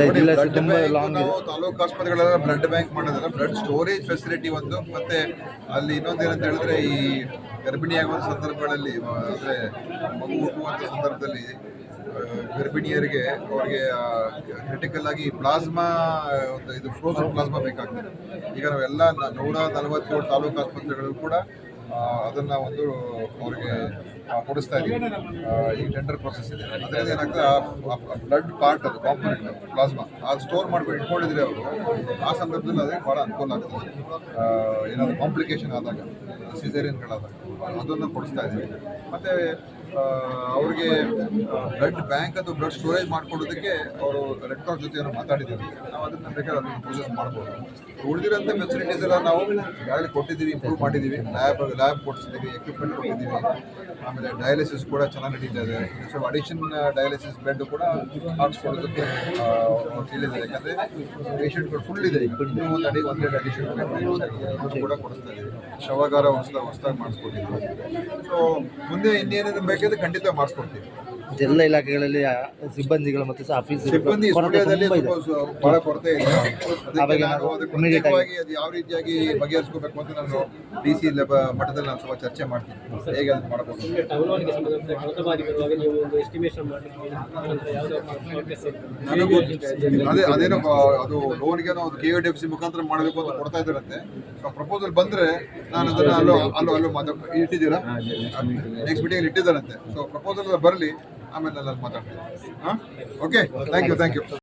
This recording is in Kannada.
ನಾವು ತಾಲೂಕು ಆಸ್ಪತ್ರೆಗಳೆಲ್ಲ ಬ್ಲಡ್ ಬ್ಯಾಂಕ್ ಮಾಡೋದಲ್ಲ ಬ್ಲಡ್ ಸ್ಟೋರೇಜ್ ಫೆಸಿಲಿಟಿ ಒಂದು ಮತ್ತೆ ಅಲ್ಲಿ ಇನ್ನೊಂದೇನಂತ ಹೇಳಿದ್ರೆ ಈ ಗರ್ಭಿಣಿಯಾಗುವ ಸಂದರ್ಭಗಳಲ್ಲಿ ಅಂದ್ರೆ ಮಗು ಹುಟ್ಟುವಂಥ ಸಂದರ್ಭದಲ್ಲಿ ಗರ್ಭಿಣಿಯರಿಗೆ ಅವರಿಗೆ ಕ್ರಿಟಿಕಲ್ ಆಗಿ ಪ್ಲಾಸ್ಮಾ ಒಂದು ಇದು ಫ್ರೋಸನ್ ಪ್ಲಾಸ್ಮಾ ಬೇಕಾಗ್ತದೆ. ಈಗ ನಾವೆಲ್ಲ ನೂರ ನಲವತ್ತೇಳು ತಾಲೂಕು ಆಸ್ಪತ್ರೆಗಳು ಕೂಡ ಅದನ್ನ ಒಂದು ಅವರಿಗೆ ಕೊಡಿಸ್ತಾ ಇದೀವಿ ಆ, ಈ ಟೆಂಡರ್ ಪ್ರೊಸೆಸ್ ಇದೆ. ಅದರಿಂದ ಏನಾಗ್ತದೆ ಬ್ಲಡ್ ಪಾರ್ಟ್ ಅದು ಕಾಂಪೊನೆಂಟ್ ಪ್ಲಾಸ್ಮಾ ಅದು ಸ್ಟೋರ್ ಮಾಡ್ಕೊಂಡು ಇಟ್ಕೊಂಡಿದ್ರೆ ಅವರು ಆ ಸಂದರ್ಭದಲ್ಲಿ ಅದಕ್ಕೆ ಭಾಳ ಅನುಕೂಲ ಆಗ್ತದೆ. ಏನಾದ್ರು ಕಾಂಪ್ಲಿಕೇಶನ್ ಆದಾಗ ಸಿಸೇರಿಯನ್ಗಳಾದಾಗ ಅದನ್ನು ಕೊಡಿಸ್ತಾ ಇದ್ದೀವಿ. ಮತ್ತು ಅವ್ರಿಗೆ ಬ್ಲಡ್ ಬ್ಯಾಂಕ್ ಅಥವಾ ಬ್ಲಡ್ ಸ್ಟೋರೇಜ್ ಮಾಡ್ಕೊಡೋದಕ್ಕೆ ಅವರು ರೆಡ್ ಕ್ರಾಸ್ ಜೊತೆ ಏನೋ ಮಾತಾಡಿದ್ದೀವಿ ನಾವು ಅದನ್ನು ಬೇಕಾದ್ರೆ ಅದನ್ನು ಪ್ರೊಸೆಸ್ ಮಾಡ್ಬೋದು. ಉಳಿದಿರೋಂಥ ಫೆಸಿಲಿಟೀಸ್ ಎಲ್ಲ ನಾವು ಈಗಾಗಲೇ ಕೊಟ್ಟಿದ್ದೀವಿ ಇಂಪ್ರೂವ್ ಮಾಡಿದ್ದೀವಿ. ಲ್ಯಾಬ್ ಲ್ಯಾಬ್ ಕೊಡಿಸಿದ್ದೀವಿ ಎಕ್ವಿಪ್ಮೆಂಟ್ ಕೊಟ್ಟಿದ್ದೀವಿ. ಆಮೇಲೆ ಡಯಾಲಿಸಿಸ್ ಕೂಡ ಚೆನ್ನಾಗಿ ನಡೀತಾ ಇದೆ. ಸೊ ಅಡಿಷನ್ ಡಯಾಲಿಸಿಸ್ ಬೆಡ್ ಕೂಡ ಹಾಕ್ಸ್ಕೊಳ್ಳೋದಕ್ಕೆ ಹೇಳಿದ್ದಾರೆ. ಯಾಕಂದರೆ ಪೇಷಂಟ್ಗಳು ಫುಲ್ ಇದೆ. ಒಂದು ಅಡಿ ಒಂದೆರಡು ಅಡಿಷನ್ ಕೂಡ ಕೊಡಿಸ್ತಾ ಇದ್ದೀವಿ ಶವಾಗಾರ ಹೊಸದಾಗಿ ಹೊಸದಾಗಿ ಮಾಡಿಸ್ಕೊಟ್ಟಿದ್ದೀವಿ ಸೊ ಮುಂದೆ ಇನ್ನೇನೇನು ಬೇಕಾದ್ರೆ ಖಂಡಿತ ಮಾಡಿಸ್ಕೊಡ್ತೀವಿ. ಎಲ್ಲ ಇಲಾಖೆಗಳಲ್ಲಿ ಸಿಬ್ಬಂದಿಗಳು ಮತ್ತು ಆಫೀಸ್ ಸಿಬ್ಬಂದಿ ಬಹಳ ಕೊರತೆ ಇದೆ. ಅದಕ್ಕೆ ಅವಾಗ ನಾನು ನಾವು ಅದಕ್ಕೆ immediate ಆಗಿ- ಪ್ರತ್ಯೇಕವಾಗಿ ಅದು ಯಾವ ರೀತಿಯಾಗಿ ಬಗೆಹರಿಸ್ಕೋಬೇಕು ಅಂತ ನಾನು ಡಿ ಸಿ ಮಟ್ಟದಲ್ಲಿ ನಾನು ಸ್ವಲ್ಪ ಚರ್ಚೆ ಮಾಡ್ತೀನಿ. ಹೇಗೆ ಅದನ್ನು ಮಾಡಬಹುದು? ಟೌನ್ಗೆ ಸಂಬಂಧಿಸಿದ ಕಳೆದ ಬಾರಿ ಬರುವಾಗ ನೀವು ಒಂದು ಎಸ್ಟಿಮೇಷನ್ ಮಾಡಲಿಕ್ಕೆ ನಂತರ ಯಾವುದೋ ಪ್ರೋಗ್ರೆಸ್ ನನಗೂ ಅದೇ ಅದೇನೋ ಬ- ಅದು ಲೋನ್ಗೆ ಅದು ಕೆ ಡಿ ಎಫ್ ಸಿ ಮುಖಾಂತರ ಮಾಡಬೇಕು ಅಂತ ಕೊಡ್ತಾ ಇದ್ದಾರಂತೆ ಪ್ರಪೋಸಲ್ ಬಂದ್ರೆ ನಾನು ಅದನ್ನ ಅಲ್ಲೋ ಅಲ್ಲೋ ಅಲ್ಲೋ ಮಾತಾಡ್ ಇಟ್ಟಿದ್ದೀರಾ? ನೆಕ್ಸ್ಟ್ ಮೀಟಿಂಗ್ ಇಟ್ಟಿದ್ದಾರಂತೆ. ಸೊ ಪ್ರಪೋಸಲ್ ಬರಲಿ. ಆಮೇಲೆ ನಾನು ಮಾತಾಡ್ತೀನಿ ಹಾಂ okay thank you thank you